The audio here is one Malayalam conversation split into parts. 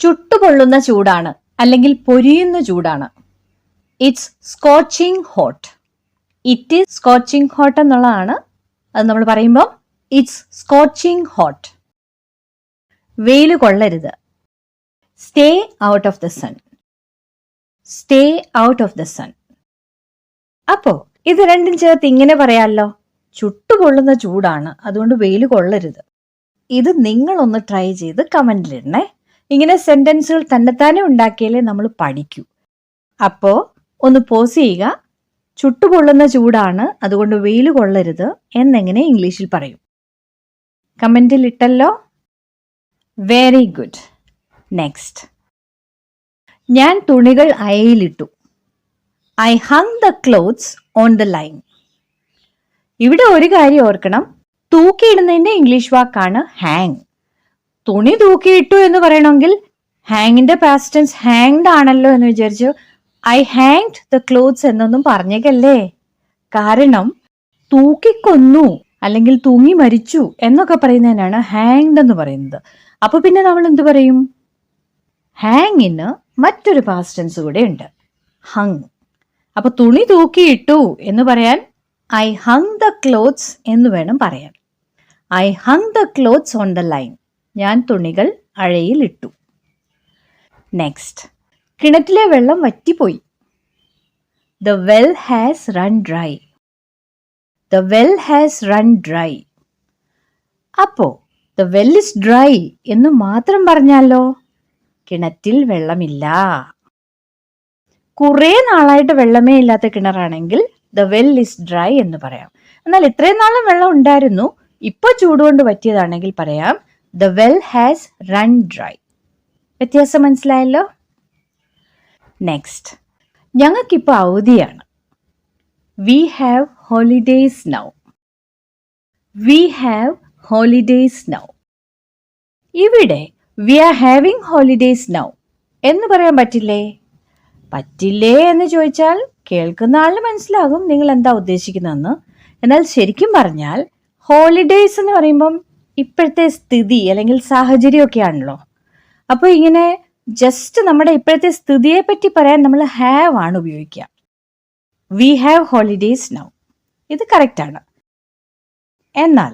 ചുട്ടുപൊള്ളുന്ന ചൂടാണ് അല്ലെങ്കിൽ പൊരിയുന്ന ചൂടാണ്. It's scorching hot it is scorching hot എന്നുള്ളതാണ് അത് നമ്മൾ പറയുമ്പോൾ ഇറ്റ്സ് സ്കോച്ചിങ് ഹോട്ട് വെയിൽ കൊള്ളരുത്. Stay out of the sun stay out of the sun അപ്പോ ഇത് രണ്ടും ചേർത്ത് ഇങ്ങനെ പറയാമല്ലോ ചുട്ടുപൊള്ളുന്ന ചൂടാണ്. അതുകൊണ്ട് വെയിൽ കൊള്ളരുത്. ഇത് നിങ്ങളൊന്ന് ട്രൈ ചെയ്ത് കമന്റിലിടണേ ഇങ്ങനെ സെന്റൻസുകൾ തന്നെത്താനെ ഉണ്ടാക്കിയാലേ നമ്മൾ പഠിക്കൂ. അപ്പോ ഒന്ന് പോസ് ചെയ്യുക. ചുട്ടുപൊള്ളുന്ന ചൂടാണ് അതുകൊണ്ട് വെയിൽ കൊള്ളരുത് എന്നെങ്ങനെ ഇംഗ്ലീഷിൽ പറയും. കമന്റിൽ ഇട്ടല്ലോ. വെരി ഗുഡ് നെക്സ്റ്റ് ഞാൻ തുണികൾ അയയിലിട്ടു. I hung the clothes on the line ഇവിടെ ഒരു കാര്യം ഓർക്കണം. തൂക്കിയിടുന്നതിന്റെ ഇംഗ്ലീഷ് വാക്കാണ് ഹാങ് തുണി തൂക്കിയിട്ടു എന്ന് പറയണമെങ്കിൽ ഹാങ്ങിന്റെ പാസ്റ്റൻസ് ഹാങ്ഡ് ആണല്ലോ എന്ന് വിചാരിച്ചു. ഐ ഹാങ്ഡ് ദ ക്ലോത്ത്സ് എന്നൊന്നും പറഞ്ഞേക്കല്ലേ? കാരണം തൂക്കിക്കൊന്നു അല്ലെങ്കിൽ തൂങ്ങി മരിച്ചു എന്നൊക്കെ പറയുന്നതിനാണ് ഹാങ്ഡ് എന്ന് പറയുന്നത്. അപ്പൊ പിന്നെ നമ്മൾ എന്ത് പറയും? ഹാങ്ങിന് മറ്റൊരു പാസ്റ്റൻസ് കൂടെ ഉണ്ട്. ഹങ് അപ്പൊ തുണി തൂക്കിയിട്ടു എന്ന് പറയാൻ ഐ ഹങ് ദ ക്ലോത്ത്സ് എന്ന് വേണം പറയാൻ. I hung the clothes on the line ഞാൻ തുണികൾ അഴയിലിട്ടു. നെക്സ്റ്റ് കിണറ്റിലെ വെള്ളം വറ്റിപ്പോയി. The well has run dry the well has run dry അപ്പോ ദ വെൽ ഇസ് ഡ്രൈ എന്ന് മാത്രം പറഞ്ഞാലോ? കിണറ്റിൽ വെള്ളമില്ല. കുറേ നാളായിട്ട് വെള്ളമേ ഇല്ലാത്ത കിണറാണെങ്കിൽ ദ വെൽ ഇസ് ഡ്രൈ എന്ന് പറയാം. എന്നാൽ ഇത്രയും നാളും വെള്ളം ഉണ്ടായിരുന്നു. ഇപ്പൊ ചൂടുകൊണ്ട് പറ്റിയതാണെങ്കിൽ പറയാം the well has run dry വ്യത്യാസം മനസ്സിലായല്ലോ? നെക്സ്റ്റ് ഞങ്ങൾക്കിപ്പോൾ അവധിയാണ്. We have holidays now we have holidays now ഇവിടെ we are having holidays now എന്ന് പറയാൻ പറ്റില്ലേ? പറ്റില്ലേ എന്ന് ചോദിച്ചാൽ കേൾക്കുന്ന ആളിന് മനസ്സിലാകും നിങ്ങൾ എന്താ ഉദ്ദേശിക്കുന്നതെന്ന്. എന്നാൽ ശരിക്കും പറഞ്ഞാൽ ഹോളിഡേയ്സ് എന്ന് പറയുമ്പം ഇപ്പോഴത്തെ സ്ഥിതി അല്ലെങ്കിൽ സാഹചര്യമൊക്കെയാണല്ലോ. അപ്പോൾ ഇങ്ങനെ ജസ്റ്റ് നമ്മുടെ ഇപ്പോഴത്തെ സ്ഥിതിയെ പറ്റി പറയാൻ നമ്മൾ ഹാവ് ആണ് ഉപയോഗിക്കുക. വി ഹാവ് ഹോളിഡേയ്സ് നൗ ഇത് കറക്റ്റ് ആണ്. എന്നാൽ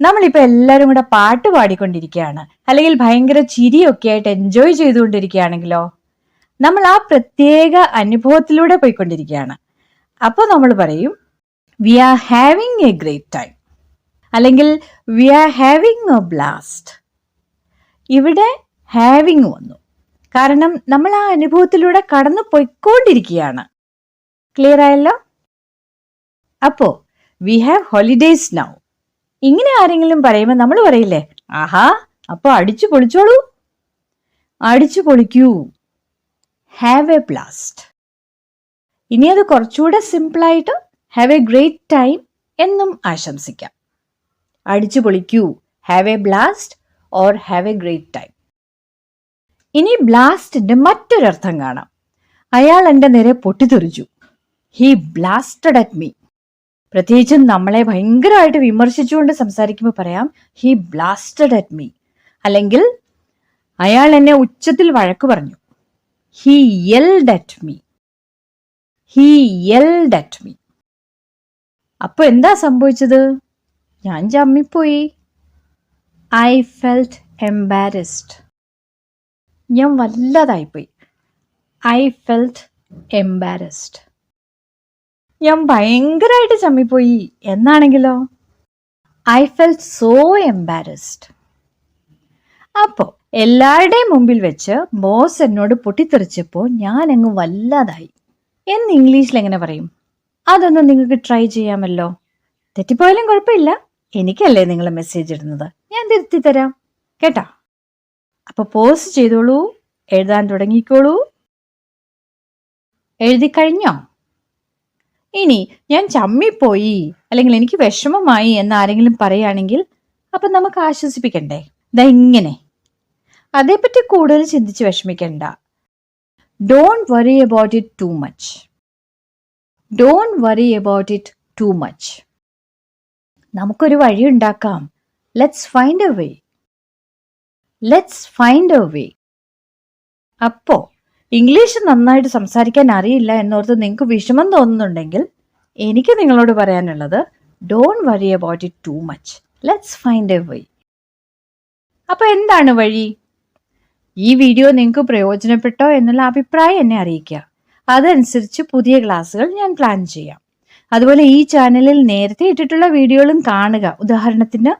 നമ്മളിപ്പോൾ എല്ലാവരും കൂടെ പാട്ട് പാടിക്കൊണ്ടിരിക്കുകയാണ്. അല്ലെങ്കിൽ ഭയങ്കര ചിരിയൊക്കെ ആയിട്ട് എൻജോയ് ചെയ്തുകൊണ്ടിരിക്കുകയാണെങ്കിലോ നമ്മൾ ആ പ്രത്യേക അനുഭവത്തിലൂടെ പോയിക്കൊണ്ടിരിക്കുകയാണ്. അപ്പോൾ നമ്മൾ പറയും we are having a great time അല്ലെങ്കിൽ we are having a blast ഇവിടെ ഹാവിങ് വന്നു. കാരണം നമ്മൾ ആ അനുഭവത്തിലൂടെ കടന്നു പോയിക്കൊണ്ടിരിക്കുകയാണ്. ക്ലിയർ ആയല്ലോ? അപ്പോ വി ഹാവ് ഹോളിഡേയ്സ് നൗ ഇങ്ങനെ ആരെങ്കിലും പറയുമ്പോൾ നമ്മൾ പറയില്ലേ ആഹാ അപ്പോൾ അടിച്ചു പൊളിച്ചോളൂ. അടിച്ചു പൊളിക്കൂ. ഹാവ് എ ബ്ലാസ്റ്റ് ഇനി അത് കുറച്ചുകൂടെ സിമ്പിളായിട്ട് ഹാവ് എ ഗ്രേറ്റ് ടൈം എന്നും ആശംസിക്കാം. അടിച്ചു പൊളിക്കൂ. Have a blast or have a great time ഇനി ബ്ലാസ്റ്റിന്റെ മറ്റൊരർത്ഥം കാണാം. അയാൾ എന്റെ നേരെ പൊട്ടിത്തെറിച്ചു. ഹി ബ്ലാസ്റ്റഡ് അറ്റ് മീ പ്രത്യേകിച്ചും നമ്മളെ ഭയങ്കരമായിട്ട് വിമർശിച്ചുകൊണ്ട് സംസാരിക്കുമ്പോൾ പറയാം ഹി ബ്ലാസ്റ്റഡ് അറ്റ് മീ അല്ലെങ്കിൽ അയാൾ എന്നെ ഉച്ചത്തിൽ വഴക്ക് പറഞ്ഞു. He yelled at me he yelled at me അപ്പൊ എന്താ സംഭവിച്ചത്? ഞാൻ ചമ്മിപ്പോയി ഐ ഫെൽറ്റ് എംബാരസ്ഡ് ഞാൻ വല്ലതായിപ്പോയി. ഐ ഫെൽറ്റ് എംബാരസ്ഡ് ഞാൻ ഭയങ്കരമായിട്ട് ചമ്മിപ്പോയി എന്നാണെങ്കിലോ? ഐ ഫെൽറ്റ് സോ എംബാരസ്ഡ് അപ്പോൾ എല്ലാവരുടെയും മുമ്പിൽ വെച്ച് ബോസ് എന്നോട് പൊട്ടിത്തെറിച്ചപ്പോൾ ഞാൻ അങ്ങ് വല്ലാതായി. എന്ന് ഇംഗ്ലീഷിൽ എങ്ങനെ പറയും? അതൊന്നും നിങ്ങൾക്ക് ട്രൈ ചെയ്യാമല്ലോ. തെറ്റിപ്പോയാലും കുഴപ്പമില്ല. എനിക്കല്ലേ നിങ്ങൾ മെസ്സേജ് ഇടുന്നത്? ഞാൻ തിരുത്തി തരാം കേട്ടാ? അപ്പൊ പോസ്റ്റ് ചെയ്തോളൂ. എഴുതാൻ തുടങ്ങിക്കോളൂ. എഴുതി കഴിഞ്ഞോ? ഇനി ഞാൻ ചമ്മിപ്പോയി. അല്ലെങ്കിൽ എനിക്ക് വിഷമമായി എന്ന് ആരെങ്കിലും പറയുകയാണെങ്കിൽ അപ്പം നമുക്ക് ആശ്വസിപ്പിക്കണ്ടേ? ദാ ഇങ്ങനെ. അതേപ്പറ്റി കൂടുതൽ ചിന്തിച്ച് വിഷമിക്കണ്ട. Don't worry about it too much don't worry about it too much നമുക്കൊരു വഴി ഉണ്ടാക്കാം. Let's find a way let's find a way അപ്പോ ഇംഗ്ലീഷ് നന്നായിട്ട് സംസാരിക്കാൻ അറിയില്ല എന്നോർത്ത് നിങ്ങൾക്ക് വിഷമം തോന്നുന്നുണ്ടെങ്കിൽ എനിക്ക് നിങ്ങളോട് പറയാനുള്ളത് don't worry about it too much let's find a way അപ്പോൾ എന്താണ് വഴി? ഈ വീഡിയോ നിങ്ങൾക്ക് പ്രയോജനപ്പെട്ടോ എന്നുള്ള അഭിപ്രായം എന്നെ അറിയിക്കുക. അതനുസരിച്ച് പുതിയ ക്ലാസ്സുകൾ ഞാൻ പ്ലാൻ ചെയ്യാം. അതുപോലെ ഈ ചാനലിൽ നേരത്തെ ഇട്ടിട്ടുള്ള വീഡിയോകളും കാണുക. ഉദാഹരണത്തിന്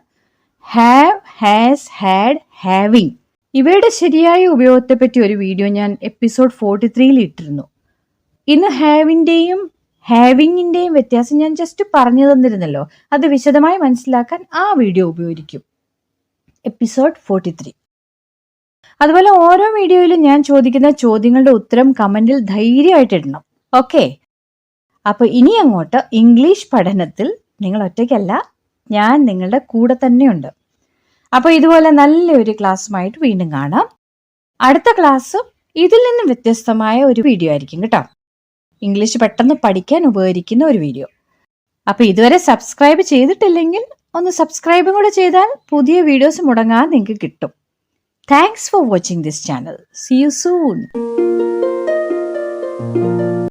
ഹാവ് ഹാസ് ഹാഡ് ഹാവിങ് ഇവയുടെ ശരിയായ ഉപയോഗത്തെപ്പറ്റി ഒരു വീഡിയോ ഞാൻ എപ്പിസോഡ് ഫോർട്ടി ത്രീയിൽ ഇട്ടിരുന്നു. ഇന്ന് ഹാവിന്റെയും ഹാവിങ്ങിന്റെയും വ്യത്യാസം ഞാൻ ജസ്റ്റ് പറഞ്ഞു തന്നിരുന്നല്ലോ. അത് വിശദമായി മനസ്സിലാക്കാൻ ആ വീഡിയോ ഉപയോഗിക്കും. എപ്പിസോഡ് ഫോർട്ടി ത്രീ അതുപോലെ ഓരോ വീഡിയോയിലും ഞാൻ ചോദിക്കുന്ന ചോദ്യങ്ങളുടെ ഉത്തരം കമന്റിൽ ധൈര്യമായിട്ട് ഇടണം. ഓക്കെ അപ്പൊ ഇനി അങ്ങോട്ട് ഇംഗ്ലീഷ് പഠനത്തിൽ നിങ്ങൾ ഒറ്റയ്ക്കല്ല ഞാൻ നിങ്ങളുടെ കൂടെ തന്നെയുണ്ട്. അപ്പോൾ ഇതുപോലെ നല്ലൊരു ക്ലാസ്സുമായിട്ട് വീണ്ടും കാണാം. അടുത്ത ക്ലാസ് ഇതിൽ നിന്നും വ്യത്യസ്തമായ ഒരു വീഡിയോ ആയിരിക്കും കേട്ടോ. ഇംഗ്ലീഷ് പെട്ടെന്ന് പഠിക്കാൻ ഉപകരിക്കുന്ന ഒരു വീഡിയോ. അപ്പോൾ ഇതുവരെ സബ്സ്ക്രൈബ് ചെയ്തിട്ടില്ലെങ്കിൽ ഒന്ന് സബ്സ്ക്രൈബും കൂടെ ചെയ്താൽ പുതിയ വീഡിയോസ് മുടങ്ങാൻ നിങ്ങൾക്ക് കിട്ടും. Thanks for watching this channel see you soon